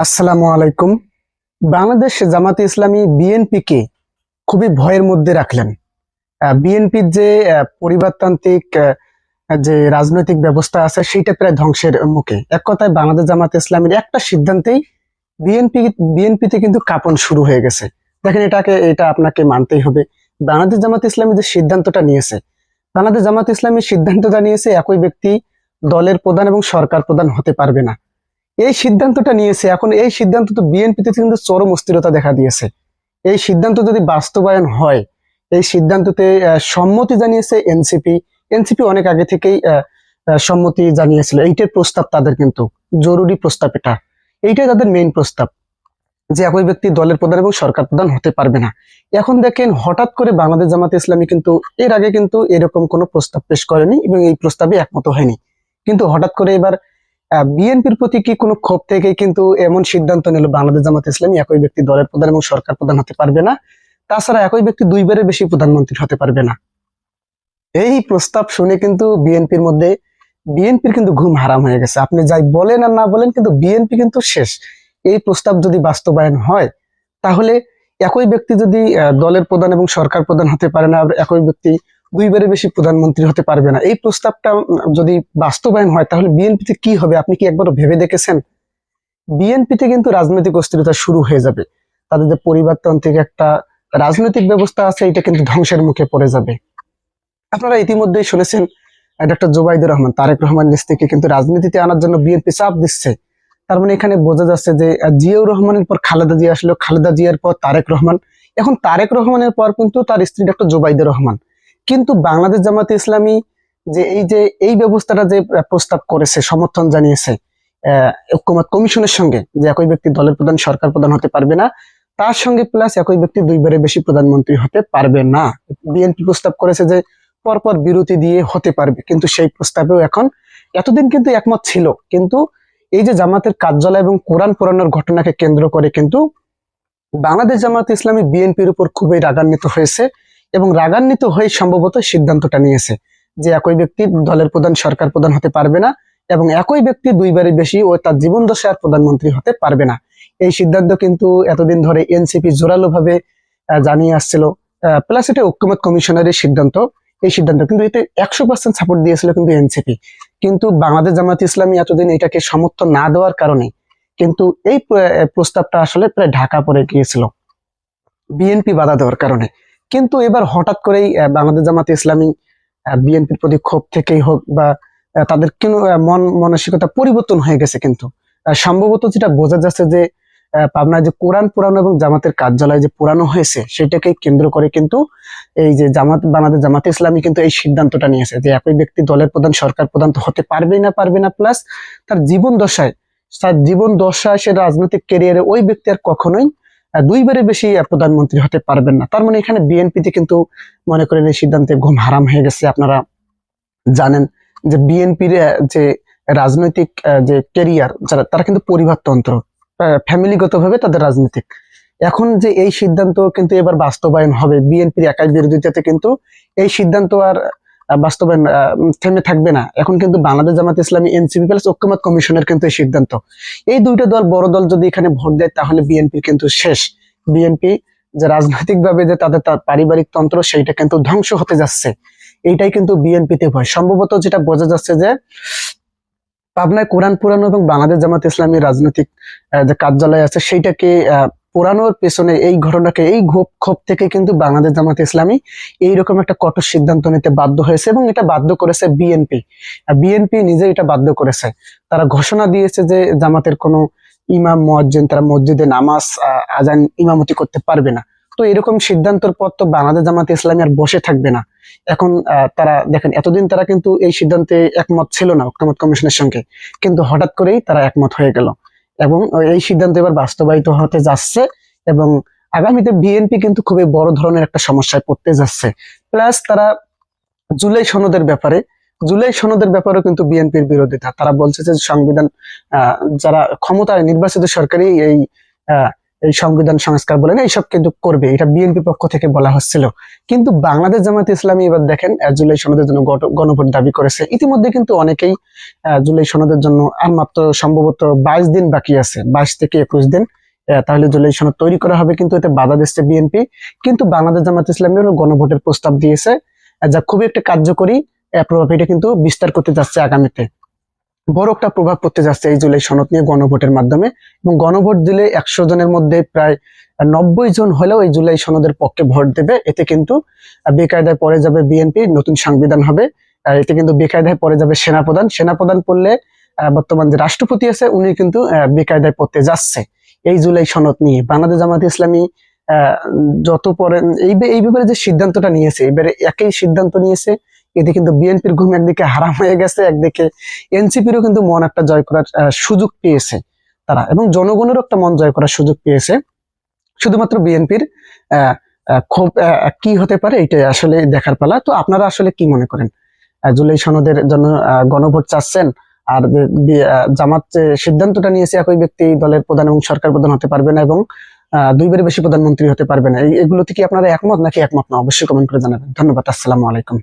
আসসালামু আলাইকুম। বাংলাদেশ জামাতে ইসলামী বিএনপিকে খুবই ভয়ের মধ্যে রাখলেন। বিএনপির যে পরিবারতান্ত্রিক যে রাজনৈতিক ব্যবস্থা আছে সেটা প্রায় ধ্বংসের মুখে। এক কথায়, বাংলাদেশ জামাতে ইসলামীর একটা সিদ্ধান্তেই বিএনপি, বিএনপিতে কিন্তু কাপন শুরু হয়ে গেছে। দেখেন, এটাকে, এটা আপনাকে মানতেই হবে। বাংলাদেশ জামাত ইসলামী যে সিদ্ধান্তটা নিয়েছে, বাংলাদেশ জামাত ইসলামী সিদ্ধান্তটা নিয়েছে একই ব্যক্তি দলের প্রধান এবং সরকার প্রধান হতে পারবে না। এই সিদ্ধান্তটা নিয়েছে, এখন এই সিদ্ধান্ত তো বিএনপিতে কিন্তু চরম অস্থিরতা দেখা দিয়েছে। এই সিদ্ধান্ত যদি বাস্তবায়ন হয়, এই সিদ্ধান্ততে সম্মতি জানিয়েছে এনসিপি। এনসিপি অনেক আগে থেকেই সম্মতি জানিয়েছিল। এইটার প্রস্তাব তাদের কিন্তু, জরুরি প্রস্তাব এটা। এইটাই তাদের মেইন প্রস্তাব, যে একই ব্যক্তি দলের প্রধান এবং সরকার প্রধান হতে পারবে না। এখন দেখেন, হঠাৎ করে বাংলাদেশ জামাতে ইসলামী কিন্তু, এর আগে কিন্তু এরকম কোনো প্রস্তাব পেশ করেনি এবং এই প্রস্তাবে একমত হয়নি। কিন্তু হঠাৎ করে এবার বিএনপির প্রতি কি কোনো ক্ষোভ থেকে কিন্তু এমন সিদ্ধান্ত নিল বাংলাদেশ জামাত ইসলামী? একই ব্যক্তি দলের প্রধান এবং সরকার প্রধান হতে পারবে না। তাছাড়া একই ব্যক্তি দুইবারের বেশি প্রধানমন্ত্রী হতে পারবে না। এই প্রস্তাব শুনে কিন্তু বিএনপির মধ্যে, বিএনপির কিন্তু ঘুম হারাম হয়ে গেছে। আপনি যাই বলেন আর না বলেন, কিন্তু বিএনপি কিন্তু শেষ। এই প্রস্তাব যদি বাস্তবায়ন হয়, তাহলে একই ব্যক্তি যদি দলের প্রধান এবং সরকার প্রধান হতে পারে না একই ব্যক্তি দুইবারের বেশি প্রধানমন্ত্রী হতে পারবে না। এই প্রস্তাবটা যদি বাস্তবায়ন হয়, তাহলে বিএনপিতে কি হবে? আপনি কি একবার ভেবে দেখেছেন? বিএনপিতে কিন্তু রাজনৈতিক অস্থিরতা শুরু হয়ে যাবে। তাদের যে পরিবারতান্ত্রিক একটা রাজনৈতিক ব্যবস্থা আছে, এটা কিন্তু ধ্বংসের মুখে পড়ে যাবে। আপনারা ইতিমধ্যেই শুনেছেন ডক্টর জোবাইদুর রহমান, তারেক রহমান নিজ থেকে কিন্তু রাজনীতিতে আনার জন্য বিএনপি চাপ দিচ্ছে। তার মানে এখানে বোঝা যাচ্ছে যে, জিয়াউর রহমানের পর খালেদা জিয়া আসলো, খালেদা জিয়ার পর তারেক রহমান। এখন তারেক রহমানের পর কিন্তু তার স্ত্রী ডক্টর জোবাইদুর রহমান। কিন্তু বাংলাদেশ জামাতে ইসলামী যে এই যে, এই ব্যবস্থাটা যে প্রস্তাব করেছে, সমর্থন জানিয়েছে ঐক্যমত কমিশনের সঙ্গে যে একই ব্যক্তি দলের প্রধান, সরকার প্রধান হতে পারবে না, তার সঙ্গে প্লাস একই ব্যক্তি দুইবারের বেশি প্রধানমন্ত্রী হতে পারবে না। বিএনপি প্রস্তাব করেছে যে পরপর বিরতি দিয়ে হতে পারবে, কিন্তু সেই প্রস্তাবেও এখন এতদিন কিন্তু একমত ছিল, কিন্তু এই যে জামাতের কার্যালয় এবং কোরআন পুরানোর ঘটনাকে কেন্দ্র করে কিন্তু বাংলাদেশ জামাত ইসলামী বিএনপির উপর খুবই রাগান্বিত হয়েছে। এবং রাগান্বিত হয়ে সম্ভবত সিদ্ধান্তটা নিয়েছে যে একই ব্যক্তি দলের প্রধান, সরকার প্রধান হতে পারবে না এবং একই ব্যক্তি দুইবারের বেশি ও তার জীবন দশায় প্রধানমন্ত্রী হতে পারবে না। এই সিদ্ধান্ত কিন্তু এতদিন ধরে এনসিপি জোরালো ভাবে জানিয়ে আসছিল। প্লাস এটা ঐক্যমত কমিশনারের সিদ্ধান্ত। এই সিদ্ধান্ত কিন্তু এতে একশো পার্সেন্ট সাপোর্ট দিয়েছিল কিন্তু এনসিপি। কিন্তু বাংলাদেশ জামাত ইসলামী এতদিন এটাকে সমর্থন না দেওয়ার কারণে কিন্তু এই প্রস্তাবটা আসলে প্রায় ঢাকা পড়ে গিয়েছিল। বিএনপি বাধা দেওয়ার কারণে। কিন্তু এবার হঠাৎ করেই বাংলাদেশ জামাত ইসলামী বিএনপির প্রতি ক্ষোভ থেকেই হোক বা তাদের কোনো মন মানসিকতা পরিবর্তন হয়ে গেছে কিন্তু। সম্ভবত যেটা বোঝা যাচ্ছে যে পাবনায় যে কোরআন পুরানো এবং জামাতের কার্যালয় যে পুরানো হয়েছে, সেটাকে কেন্দ্র করে কিন্তু এই যে জামাত, বাংলাদেশ জামাতে ইসলামী কিন্তু এই সিদ্ধান্তটা নিয়েছে যে একই ব্যক্তি দলের প্রধান, সরকার প্রধান তো হতে পারবেই না, পারবে না প্লাস তার জীবন দশায়, তার জীবন দশায় সে রাজনৈতিক ক্যারিয়ারে ওই ব্যক্তি আর কখনোই দুইবারের বেশি প্রধানমন্ত্রী হতে পারবেন না। তার মানে এখানে বিএনপিতে কিন্তু মনে করেন এই সিদ্ধান্তে ঘুম হারাম হয়ে গেছে। আপনারা জানেন যে বিএনপির যে রাজনৈতিক যে ক্যারিয়ার যারা, তারা কিন্তু পরিবারতন্ত্র ফ্যামিলিগত ভাবে তাদের রাজনৈতিক। এখন যে এই সিদ্ধান্ত কিন্তু এবার বাস্তবায়ন হবে, বিএনপির একাই বিরোধিতাতে কিন্তু এই সিদ্ধান্ত আর বাস্তবায়ন থেমে থাকবে না। এখন কিন্তু বাংলাদেশ জামাত ইসলামী এনসিপি প্লাস ঐক্যমত কমিশনের কিন্তু এই সিদ্ধান্ত। এই দুইটা দল, বড় দল যদি এখানে ভোট দেয়, তাহলে বিএনপি কিন্তু শেষ। বিএনপি যে রাজনৈতিক ভাবে যে তাদের তার পারিবারিক তন্ত্র, সেইটা কিন্তু ধ্বংস হতে যাচ্ছে। এইটাই কিন্তু বিএনপিতে ভয়। সম্ভবত যেটা বোঝা যাচ্ছে যে পাবনায় কোরআন পুরানো এবং বাংলাদেশ জামাত ইসলামী রাজনৈতিক যে কার্যালয় আছে, সেইটাকে পোড়ানোর পেছনে এই ঘটনাকে, এই ঘোপ ক্ষোভ থেকে কিন্তু বাংলাদেশ জামাত ইসলামী এইরকম একটা কঠোর সিদ্ধান্ত নিতে বাধ্য হয়েছে এবং এটা বাধ্য করেছে বিএনপি বিএনপি নিজে এটা বাধ্য করেছে। তারা ঘোষণা দিয়েছে যে জামাতের কোনো ইমাম, মুয়াজ্জিন, তারা মসজিদে নামাজ আজান ইমামতি করতে পারবে না। তো এরকম সিদ্ধান্তর পর তো বাংলাদেশ জামাত ইসলামী আর বসে থাকবে না। এখন তারা, দেখেন, এতদিন তারা কিন্তু এই সিদ্ধান্তে একমত ছিল না ঐক্যমত কমিশনের সঙ্গে। কিন্তু হঠাৎ করেই তারা একমত হয়ে গেল। এবং এই সিদ্ধান্ত এবার বাস্তবায়িত হতে যাচ্ছে এবং আগামীতে বিএনপি কিন্তু খুবই বড় ধরনের একটা সমস্যায় পড়তে যাচ্ছে। প্লাস তারা জুলাই সনদের ব্যাপারে, জুলাই সনদের ব্যাপারেও কিন্তু বিএনপির বিরোধিতা। তারা বলছে যে সংবিধান যারা ক্ষমতায় নির্বাচিত সরকারই এই সংবিধান সংস্কার বলেন এইসব কিন্তু করবে। এটা বিএনপি পক্ষ থেকে বলা হচ্ছিল। কিন্তু বাংলাদেশ জামাত ইসলামী এবার দেখেন জুলাই সনদের জন্য গণভোট দাবি করেছে। ইতিমধ্যে কিন্তু অনেকেই জুলাই সনদের জন্য আর মাত্র সম্ভবত বাইশ দিন বাকি আছে, বাইশ থেকে একুশ দিন। তাহলে জুলাই সনদ তৈরি করা হবে কিন্তু এতে বাধা দিচ্ছে বিএনপি। কিন্তু বাংলাদেশ জামাত ইসলামী গণভোটের প্রস্তাব দিয়েছে যা খুবই একটা কার্যকরী প্রভাব। এটা কিন্তু বিস্তার করতে যাচ্ছে আগামীতে। বড় একটা প্রভাব পড়তে যাচ্ছে এই জুলাই সনদ নিয়ে গণভোটের মাধ্যমে। এবং গণভোট দিলে একশো জনের মধ্যে প্রায় নব্বই জন হলেও এই জুলাই সনদের পক্ষে ভোট দেবে। এতে কিন্তু বেকায়দায় পড়ে যাবে বিএনপি, নতুন সংবিধান হবে। এতে কিন্তু বেকায়দায় পড়ে যাবে সেনাপ্রধান। সেনাপ্রধান পড়লে বর্তমান যে রাষ্ট্রপতি আছে, উনি কিন্তু বেকায়দায় পড়তে যাচ্ছে এই জুলাই সনদ নিয়ে। বাংলাদেশ জামাত ইসলামী যত পরে এই ব্যাপারে যে সিদ্ধান্তটা নিয়েছে, এবারে একই সিদ্ধান্ত নিয়েছে এতে কিন্তু বিএনপির ঘুম একদিকে হারাম হয়ে গেছে একদিকে এনসিপিরও কিন্তু মন একটা জয় করার সুযোগ পেয়েছে তারা এবং জনগণেরও একটা মন জয় করার সুযোগ পেয়েছে। শুধুমাত্র বিএনপির আহ, কি হতে পারে এটাই আসলে দেখার পালা। তো আপনারা আসলে কি মনে করেন? জুলাই সনদের জন্য গণভোট চাচ্ছেন আর জামাত সিদ্ধান্তটা নিয়েছে একই ব্যক্তি দলের প্রধান এবং সরকার প্রধান হতে পারবে না এবং আহ, দুইবারের বেশি প্রধানমন্ত্রী হতে পারবে না। এগুলোতে কি আপনারা একমত নাকি একমত না? অবশ্যই কমেন্ট করে জানাবেন। ধন্যবাদ আসসালামু আলাইকুম।